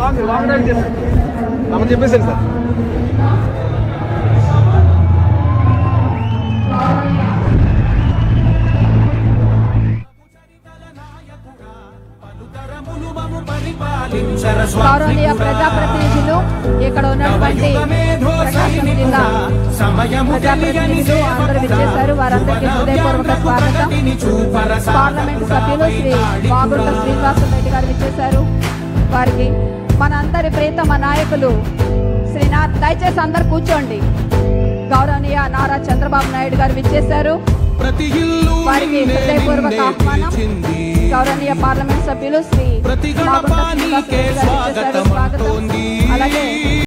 Long long మనం చెప్పేసాను sir. గౌరవనీయ ప్రజాప్రతినిధులు ఇక్కడ ఉన్నటువంటి ప్రకాశం జిల్లా ప్రజాప్రతినిధులు అందరూ విచ్చేశారు. వారందరికీ హృదయపూర్వక స్వాగతం. పార్లమెంట్ సభ్యులు శ్రీ బాగుంట శ్రీనివాస రెడ్డి గారు విచ్చేశారు. వారికి మనందరి ప్రీతమ నాయకులు శ్రీ నా దయచేసి అందరు కూర్చోండి. గౌరవనీయ నారా చంద్రబాబు నాయుడు గారు విచ్చేశారు. వారికి హృదయపూర్వక ఆహ్వానం. గౌరవనీయ పార్లమెంట్ సభ్యులు శ్రీ స్వాగతం. అలాగే